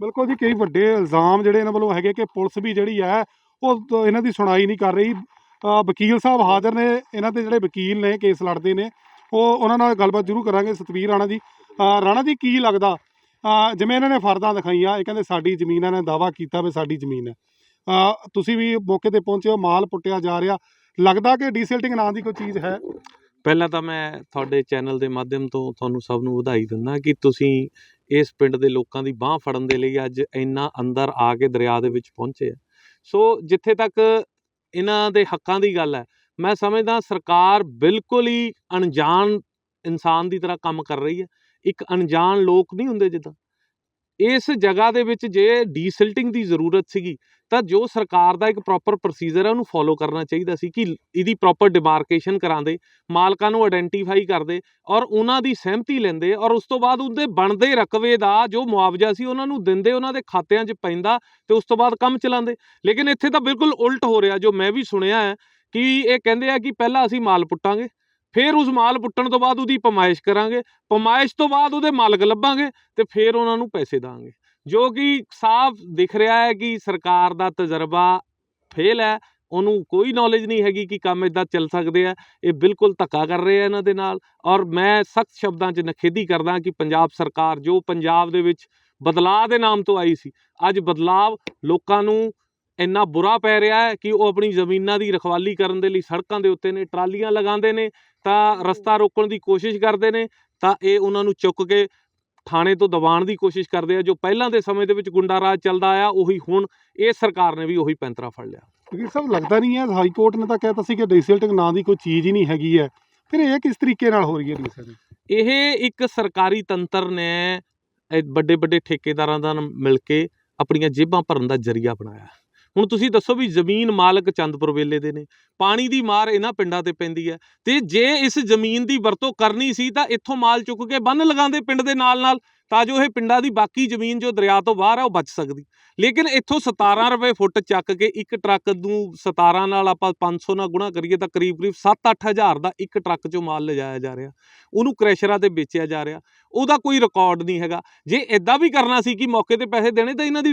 ਬਿਲਕੁਲ ਜੀ ਕਈ ਵੱਡੇ ਇਲਜ਼ਾਮ ਜਿਹੜੇ ਇਹਨਾਂ ਵੱਲੋਂ ਹੈਗੇ ਕਿ ਪੁਲਿਸ ਵੀ ਜਿਹੜੀ ਹੈ ਉਹ ਤ- ਇਹਨਾਂ ਦੀ ਸੁਣਾਈ ਨਹੀਂ ਕਰ ਰਹੀ। ਅ, ਵਕੀਲ ਸਾਹਿਬ ਹਾਜ਼ਰ ਨੇ ਇਹਨਾਂ ਦੇ ਜਿਹੜੇ ਵਕੀਲ ਨੇ ਕੇਸ ਲੜਦੇ ਨੇ ਉਹ ਉਹਨਾਂ ਨਾਲ ਗੱਲਬਾਤ ਜ਼ਰੂਰ ਕਰਾਂਗੇ ਸਤਵੀਰ ਰਾਣਾ ਜੀ। ਅ, ਰਾਣਾ ਜੀ ਕੀ ਲੱਗਦਾ? ਅ, ਜਿਵੇਂ ਇਹਨਾਂ ਨੇ ਫਰਦਾਂ ਦਿਖਾਈਆਂ ਇਹ ਕਹਿੰਦੇ ਸਾਡੀ ਜ਼ਮੀਨ ਹੈ, ਇਹਨਾਂ ਨੇ ਦਾਵਾ ਕੀਤਾ ਵੀ ਸਾਡੀ ਜ਼ਮੀਨ ਹੈ ਤੁਸੀਂ ਵੀ ਮੌਕੇ ਤੇ ਪਹੁੰਚੇ ਹੋ, ਮਾਲ ਪੁੱਟਿਆ ਜਾ ਰਿਹਾ। ਲੱਗਦਾ ਕਿ ਡੀਸਲਟਿੰਗ ਨਾਂ ਦੀ ਕੋਈ ਚੀਜ਼ ਹੈ? ਪਹਿਲਾਂ ਤਾਂ ਮੈਂ ਤੁਹਾਡੇ ਚੈਨਲ ਦੇ ਮਾਧਿਅਮ ਤੋਂ ਤੁਹਾਨੂੰ ਸਭ ਨੂੰ ਵਧਾਈ ਦਿੰਦਾ ਕਿ ਤੁਸੀਂ ਇਸ ਪਿੰਡ ਦੇ ਲੋਕਾਂ ਦੀ ਬਾਹ ਫੜਨ ਦੇ ਲਈ ਅੱਜ ਇੰਨਾ ਅੰਦਰ ਆ ਕੇ ਦਰਿਆ ਦੇ ਵਿੱਚ ਪਹੁੰਚੇ ਆ। ਸੋ ਜਿੱਥੇ ਤੱਕ ਇਹਨਾਂ ਦੇ ਹੱਕਾਂ ਦੀ ਗੱਲ ਹੈ, ਮੈਂ ਸਮਝਦਾ ਸਰਕਾਰ ਬਿਲਕੁਲ ਹੀ ਅਣਜਾਣ ਇਨਸਾਨ ਦੀ ਤਰ੍ਹਾਂ ਕੰਮ ਕਰ ਰਹੀ ਹੈ। ਇੱਕ ਅਣਜਾਣ ਲੋਕ ਨਹੀਂ ਹੁੰਦੇ ਜਿੱਦਾਂ। ਇਸ ਜਗ੍ਹਾ ਦੇ ਵਿੱਚ ਜੇ ਡੀਸਿਲਟਿੰਗ ਦੀ ਜ਼ਰੂਰਤ ਸੀਗੀ, ਤਾਂ ਜੋ ਸਰਕਾਰ ਦਾ ਇੱਕ ਪ੍ਰੋਪਰ ਪ੍ਰੋਸੀਜਰ ਹੈ ਉਹਨੂੰ ਫੋਲੋ ਕਰਨਾ ਚਾਹੀਦਾ ਸੀ ਕਿ ਇਹਦੀ ਪ੍ਰੋਪਰ ਡਿਮਾਰਕੇਸ਼ਨ ਕਰਾਉਂਦੇ ਮਾਲਕਾਂ ਨੂੰ ਆਇਡੈਂਟੀਫਾਈ ਕਰਦੇ ਔਰ ਉਹਨਾਂ ਦੀ ਸਹਿਮਤੀ ਲੈਂਦੇ ਔਰ ਉਸ ਤੋਂ ਬਾਅਦ ਉਹਦੇ ਬਣਦੇ ਰਕਬੇ ਦਾ ਜੋ ਮੁਆਵਜ਼ਾ ਸੀ, ਉਹਨਾਂ ਨੂੰ ਦਿੰਦੇ, ਉਹਨਾਂ ਦੇ ਖਾਤਿਆਂ 'ਚ ਪੈਂਦਾ ਤੇ ਉਸ ਤੋਂ ਬਾਅਦ ਕੰਮ ਚਲਾਉਂਦੇ। ਲੇਕਿਨ ਇੱਥੇ ਤਾਂ ਬਿਲਕੁਲ ਉਲਟ ਹੋ ਰਿਹਾ, ਜੋ ਮੈਂ ਵੀ ਸੁਣਿਆ ਹੈ ਕਿ ਇਹ ਕਹਿੰਦੇ ਆ ਕਿ ਪਹਿਲਾਂ ਅਸੀਂ ਮਾਲ ਪੁੱਟਾਂਗੇ ਫਿਰ ਉਸ ਮਾਲ ਪੁੱਟਣ ਤੋਂ ਬਾਅਦ ਉਹਦੀ ਪਮਾਇਸ਼ ਕਰਾਂਗੇ, ਪਮਾਇਸ਼ ਤੋਂ ਬਾਅਦ ਉਹਦੇ ਮਾਲਕ ਲੱਭਾਂਗੇ ਤੇ ਫਿਰ ਉਹਨਾਂ ਨੂੰ ਪੈਸੇ ਦਾਂਗੇ। ਜੋ ਕਿ ਸਾਫ਼ ਦਿਖ ਰਿਹਾ ਹੈ ਕਿ ਸਰਕਾਰ ਦਾ ਤਜਰਬਾ ਫੇਲ ਹੈ, ਉਹਨੂੰ ਕੋਈ ਨੌਲੇਜ ਨਹੀਂ ਹੈਗੀ ਕਿ ਕੰਮ ਇਦਾਂ ਚੱਲ ਸਕਦੇ ਆ, ਇਹ ਬਿਲਕੁਲ ਧੱਕਾ ਕਰ ਰਹੇ ਆ ਇਹਨਾਂ ਦੇ ਨਾਲ ਔਰ ਮੈਂ ਸਖਤ ਸ਼ਬਦਾਂ 'ਚ ਨਖੇਦੀ ਕਰਦਾ ਕਿ ਪੰਜਾਬ ਸਰਕਾਰ ਜੋ ਪੰਜਾਬ ਦੇ ਵਿੱਚ ਬਦਲਾਅ ਦੇ ਨਾਮ ਤੋਂ ਆਈ ਸੀ, ਅੱਜ ਬਦਲਾਅ ਲੋਕਾਂ ਨੂੰ ਇੰਨਾ ਬੁਰਾ ਪੈ ਰਿਹਾ ਹੈ ਕਿ ਉਹ ਆਪਣੀ ਜ਼ਮੀਨਾਂ ਦੀ ਰਖਵਾਲੀ ਕਰਨ ਦੇ ਲਈ ਸੜਕਾਂ ਦੇ ਉੱਤੇ ਨੇ, ਟਰਾਲੀਆਂ ਲਗਾਉਂਦੇ ਨੇ ਤਾਂ ਰਸਤਾ ਰੋਕਣ ਦੀ ਕੋਸ਼ਿਸ਼ ਕਰਦੇ ਨੇ ਤਾਂ ਇਹ ਉਹਨਾਂ ਨੂੰ ਚੁੱਕ ਕੇ ਥਾਣੇ ਤੋਂ ਦਬਾਉਣ ਦੀ ਕੋਸ਼ਿਸ਼ ਕਰਦੇ ਆ ਜੋ ਪਹਿਲਾਂ ਦੇ ਸਮੇਂ ਦੇ ਵਿੱਚ ਗੁੰਡਾ ਰਾਜ ਚੱਲਦਾ ਆ ਉਹੀ ਹੁਣ ਇਹ ਸਰਕਾਰ ਨੇ ਵੀ ਉਹੀ ਪੈਂਤਰਾ ਫੜ ਲਿਆ। ਵਕੀਲ ਸਾਹਿਬ ਲੱਗਦਾ ਨਹੀਂ ਹੈ ਹਾਈ ਕੋਰਟ ਨੇ ਤਾਂ ਕਹਿਤਾ ਸੀ ਕਿ ਡੀਸਲਟਿੰਗ ਨਾਂ ਦੀ ਕੋਈ ਚੀਜ਼ ਹੀ ਨਹੀਂ ਹੈਗੀ ਹੈ। ਫਿਰ ਇਹ ਕਿਸ ਤਰੀਕੇ ਨਾਲ ਹੋ ਰਹੀ ਹੈ ਡੀਸਲਟਿੰਗ ਇਹ ਇੱਕ ਸਰਕਾਰੀ ਤੰਤਰ ਨੇ ਵੱਡੇ ਵੱਡੇ ਠੇਕੇਦਾਰਾਂ ਦਾ ਮਿਲ ਕੇ ਆਪਣੀਆਂ ਜੇਬਾਂ ਭਰਨ ਦਾ ਜ਼ਰੀਆ ਬਣਾਇਆ। ਹੁਣ ਤੁਸੀਂ ਦੱਸੋ ਵੀ ਜ਼ਮੀਨ ਮਾਲਕ ਚੰਦਪੁਰ ਵੇਲੇ ਦੇ ਨੇ। ਪਾਣੀ ਦੀ ਮਾਰ ਇਹਨਾਂ ਪਿੰਡਾਂ ਤੇ ਪੈਂਦੀ ਹੈ। ਤੇ ਜੇ ਇਸ ਜ਼ਮੀਨ ਦੀ ਵਰਤੋਂ ਕਰਨੀ ਸੀ ਤਾਂ ਇੱਥੋਂ ਮਾਲ ਚੁੱਕ ਕੇ ਬੰਨ ਲਗਾਉਂਦੇ ਪਿੰਡ ਦੇ ਨਾਲ ਨਾਲ ਤਾਂ ਜੋ ਇਹ ਪਿੰਡਾਂ ਦੀ ਬਾਕੀ ਜ਼ਮੀਨ ਜੋ ਦਰਿਆ ਤੋਂ ਬਾਹਰ ਹੈ ਉਹ ਬਚ ਸਕਦੀ। ਲੇਕਿਨ ਇੱਥੋਂ 17 ਰੁਪਏ ਫੁੱਟ ਚੱਕ ਕੇ ਇੱਕ ਟਰੱਕ ਨੂੰ 17 ਨਾਲ ਆਪਾਂ 500 ਨਾਲ ਗੁਣਾ ਕਰੀਏ ਤਾਂ ਕਰੀਬ ਕਰੀਬ 7-8 ਹਜ਼ਾਰ ਦਾ ਇੱਕ ਟਰੱਕ 'ਚੋਂ ਮਾਲ ਲਿਜਾਇਆ ਜਾ ਰਿਹਾ। ਉਹਨੂੰ ਕ੍ਰੈਸ਼ਰਾਂ ਤੇ ਵੇਚਿਆ ਜਾ ਰਿਹਾ। ਉਹਦਾ ਕੋਈ ਰਿਕਾਰਡ ਨਹੀਂ ਹੈਗਾ। ਜੇ ਇਦਾਂ ਵੀ ਕਰਨਾ ਸੀ ਕਿ ਮੌਕੇ ਤੇ ਪੈਸੇ ਦੇਣੇ ਤਾਂ ਇਹਨਾਂ ਦੀ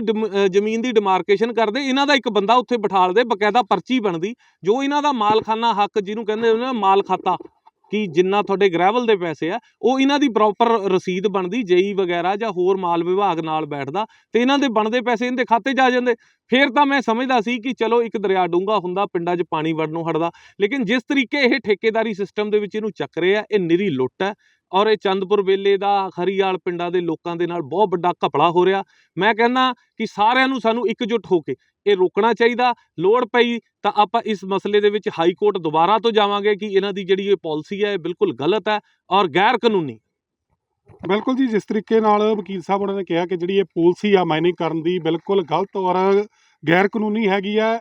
ਜ਼ਮੀਨ ਦੀ ਡਿਮਾਰਕੇਸ਼ਨ ਕਰਦੇ। ਇਹਨਾਂ ਦਾ ਇੱਕ ਬੰਦਾ ਉੱਥੇ ਬਿਠਾਲਦੇ ਬਕਾਇਦਾ ਪਰਚੀ ਬਣਦੀ। ਜੋ ਇਹਨਾਂ ਦਾ ਮਾਲਖਾਨਾ ਹੱਕ ਜਿਹਨੂੰ ਕਹਿੰਦੇ ਨੇ ਮਾਲ ਖਾਤਾ ਕਿ ਜਿੰਨਾ ਤੁਹਾਡੇ ਗ੍ਰੈਵਲ ਦੇ ਪੈਸੇ ਆ, ਉਹ ਇਹਨਾਂ ਦੀ ਪ੍ਰੋਪਰ ਰਸੀਦ ਬਣਦੀ, ਜੇਈ ਵਗੈਰਾ ਜਾਂ ਹੋਰ ਮਾਲ ਵਿਭਾਗ ਨਾਲ ਬੈਠਦਾ, ਤੇ ਇਹਨਾਂ ਦੇ ਬਣਦੇ ਪੈਸੇ ਇਹਨਾਂ ਦੇ ਖਾਤੇ 'ਚ ਆ ਜਾਂਦੇ। ਫਿਰ ਤਾਂ ਮੈਂ ਸਮਝਦਾ ਸੀ ਕਿ ਚਲੋ ਇੱਕ ਦਰਿਆ ਡੂੰਘਾ ਹੁੰਦਾ, ਪਿੰਡਾਂ 'ਚ ਪਾਣੀ ਵੜਨੋਂ ਹਟਦਾ, ਲੇਕਿਨ ਜਿਸ ਤਰੀਕੇ ਇਹ ਠੇਕੇਦਾਰੀ ਸਿਸਟਮ ਦੇ ਵਿੱਚ ਇਹਨੂੰ ਚੱਕ ਰਹੇ ਆ, ਇਹ ਨਿਰੀ ਲੁੱਟ ਹੈ ਔਰ ਇਹ ਚੰਦਪੁਰ ਵੇਲੇ ਦਾ ਹਰੀਆਲ ਪਿੰਡਾਂ ਦੇ ਲੋਕਾਂ ਦੇ ਨਾਲ ਬਹੁਤ ਵੱਡਾ ਘਪਲਾ ਹੋ ਰਿਹਾ। ਮੈਂ ਕਹਿੰਦਾ ਕਿ ਸਾਰਿਆਂ ਨੂੰ ਸਾਨੂੰ ਇਕਜੁੱਟ ਹੋ ਕੇ ਇਹ ਰੋਕਣਾ ਚਾਹੀਦਾ। ਲੋੜ ਪਈ ਤਾਂ ਆਪਾਂ ਇਸ ਮਸਲੇ ਦੇ ਵਿੱਚ ਹਾਈ ਕੋਰਟ ਦੁਬਾਰਾ ਤੋਂ ਜਾਵਾਂਗੇ ਕਿ ਇਹਨਾਂ ਦੀ ਜਿਹੜੀ ਇਹ ਪਾਲਿਸੀ ਹੈ ਇਹ ਬਿਲਕੁਲ ਗਲਤ ਹੈ ਔਰ ਗੈਰ ਕਾਨੂੰਨੀ ਬਿਲਕੁਲ ਜੀ, ਜਿਸ ਤਰੀਕੇ ਨਾਲ ਵਕੀਲ ਸਾਹਿਬ ਉਹਨਾਂ ਨੇ ਕਿਹਾ ਕਿ ਜਿਹੜੀ ਇਹ ਪਾਲਿਸੀ ਆ ਮਾਈਨਿੰਗ ਕਰਨ ਦੀ ਬਿਲਕੁਲ ਗਲਤ ਔਰ ਗੈਰ ਕਾਨੂੰਨੀ ਹੈਗੀ ਹੈ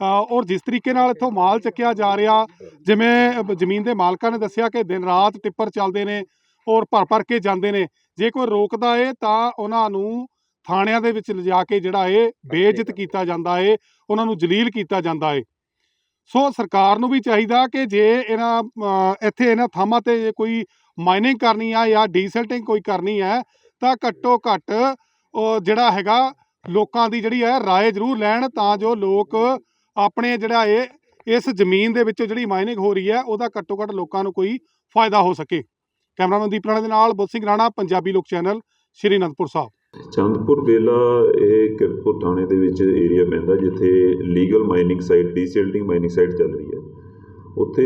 ਔਰ ਜਿਸ ਤਰੀਕੇ ਨਾਲ ਇੱਥੋਂ ਮਾਲ ਚੱਕਿਆ ਜਾ ਰਿਹਾ ਜਿਵੇਂ ਜ਼ਮੀਨ ਦੇ ਮਾਲਕਾਂ ਨੇ ਦੱਸਿਆ ਕਿ ਦਿਨ ਰਾਤ ਟਿੱਪਰ ਚੱਲਦੇ ਨੇ ਔਰ ਭਰ ਭਰ ਕੇ ਜਾਂਦੇ ਨੇ। ਜੇ ਕੋਈ ਰੋਕਦਾ ਏ ਤਾਂ ਉਹਨਾਂ ਨੂੰ ਥਾਣਿਆਂ ਦੇ ਵਿੱਚ ਲਿਜਾ ਕੇ ਜਿਹੜਾ ਏ ਬੇਇੱਜ਼ਤ ਕੀਤਾ ਜਾਂਦਾ ਏ ਉਹਨਾਂ ਨੂੰ ਜਲੀਲ ਕੀਤਾ ਜਾਂਦਾ ਏ। ਸੋ ਸਰਕਾਰ ਨੂੰ ਵੀ ਚਾਹੀਦਾ ਕਿ ਜੇ ਇਹਨਾਂ ਇੱਥੇ ਇਹਨਾਂ ਥਾਵਾਂ ਤੇ ਜੇ ਕੋਈ ਮਾਈਨਿੰਗ ਕਰਨੀ ਆ ਜਾਂ ਡੀਸਲਟਿੰਗ ਕੋਈ ਕਰਨੀ ਹੈ ਤਾਂ ਘੱਟੋ ਘੱਟ ਉਹ ਜਿਹੜਾ ਹੈਗਾ ਲੋਕਾਂ ਦੀ ਜਿਹੜੀ ਹੈ ਰਾਏ ਜ਼ਰੂਰ ਲੈਣ ਤਾਂ ਜੋ ਲੋਕ ਆਪਣੇ ਜਿਹੜਾ ਇਹ, ਇਸ ਜ਼ਮੀਨ ਦੇ ਵਿੱਚੋਂ ਜਿਹੜੀ ਮਾਈਨਿੰਗ ਹੋ ਰਹੀ ਹੈ, ਉਹਦਾ ਘੱਟੋ ਘੱਟ ਲੋਕਾਂ ਨੂੰ ਕੋਈ ਫਾਇਦਾ ਹੋ ਸਕੇ। ਕੈਮਰਾਮੈਨ ਦੀਪ ਰਾਣਾ ਦੇ ਨਾਲ ਬੁੱਧ ਸਿੰਘ ਰਾਣਾ ਪੰਜਾਬੀ ਲੋਕ ਚੈਨਲ, ਸ਼੍ਰੀ ਅਨੰਦਪੁਰ ਸਾਹਿਬ। ਚੰਦਪੁਰ ਬੇਲਾ ਇਹ ਕਿਰਤਪੁਰ ਥਾਣੇ ਦੇ ਵਿੱਚ ਏਰੀਆ ਪੈਂਦਾ, ਜਿੱਥੇ legal mining site desilting mining site ਚੱਲ ਰਹੀ ਹੈ। ਉੱਥੇ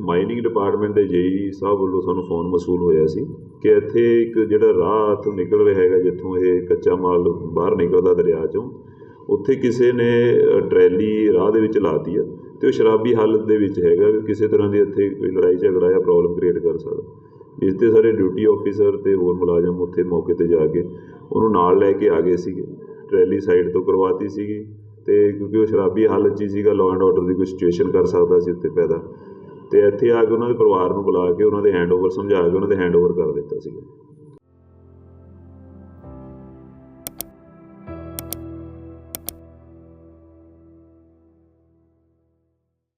ਮਾਈਨਿੰਗ ਡਿਪਾਰਟਮੈਂਟ ਦੇ ਜੇਈ ਸਾਹਿਬ ਵੱਲੋਂ ਸਾਨੂੰ ਫੋਨ ਮਸੂਲ ਹੋਇਆ ਸੀ ਕਿ ਇੱਥੇ ਇੱਕ ਜਿਹੜਾ ਰਾਹ ਤੋਂ ਨਿਕਲ ਰਿਹਾ ਹੈਗਾ, ਜਿੱਥੋਂ ਇਹ ਕੱਚਾ ਮਾਲ ਬਾਹਰ ਨਿਕਲਦਾ ਦਰਿਆ 'ਚੋਂ ਉੱਥੇ ਕਿਸੇ ਨੇ ਟਰੈਲੀ ਰਾਹ ਦੇ ਵਿੱਚ ਲਾਤੀ ਆ ਤੇ ਉਹ ਸ਼ਰਾਬੀ ਹਾਲਤ ਦੇ ਵਿੱਚ ਹੈਗਾ ਵੀ ਕਿਸੇ ਤਰ੍ਹਾਂ ਦੀ ਇੱਥੇ ਕੋਈ ਲੜਾਈ ਝਗੜਾ ਜਾਂ ਪ੍ਰੋਬਲਮ ਕ੍ਰੀਏਟ ਕਰ ਸਕਦਾ। ਇਸ ਤੇ ਸਾਡੇ ਡਿਊਟੀ ਆਫੀਸਰ ਤੇ ਹੋਰ ਮੁਲਾਜ਼ਮ ਉੱਥੇ ਮੌਕੇ ਤੇ ਜਾ ਕੇ ਉਹਨੂੰ ਨਾਲ ਲੈ ਕੇ ਆ ਗਏ ਸੀਗੇ। ਟਰੈਲੀ ਸਾਈਡ ਤੋਂ ਕਰਵਾਤੀ ਸੀਗੀ ਤੇ ਕਿਉਂਕਿ ਉਹ ਸ਼ਰਾਬੀ ਹਾਲਤ 'ਚ ਹੀ ਸੀਗਾ ਲਾਅ ਐਂਡ ਆਰਡਰ ਦੀ ਕੋਈ ਸਿਚੁਏਸ਼ਨ ਕਰ ਸਕਦਾ ਸੀ ਉੱਤੇ ਪੈਦਾ। ਤੇ ਇੱਥੇ ਆ ਕੇ ਉਹਨਾਂ ਦੇ ਪਰਿਵਾਰ ਨੂੰ ਬੁਲਾ ਕੇ ਉਹਨਾਂ ਦੇ ਹੈਂਡਓਵਰ ਸਮਝਾ ਕੇ ਉਹਨਾਂ ਦੇ ਹੈਂਡਓਵਰ ਕਰ ਦਿੱਤਾ ਸੀਗਾ।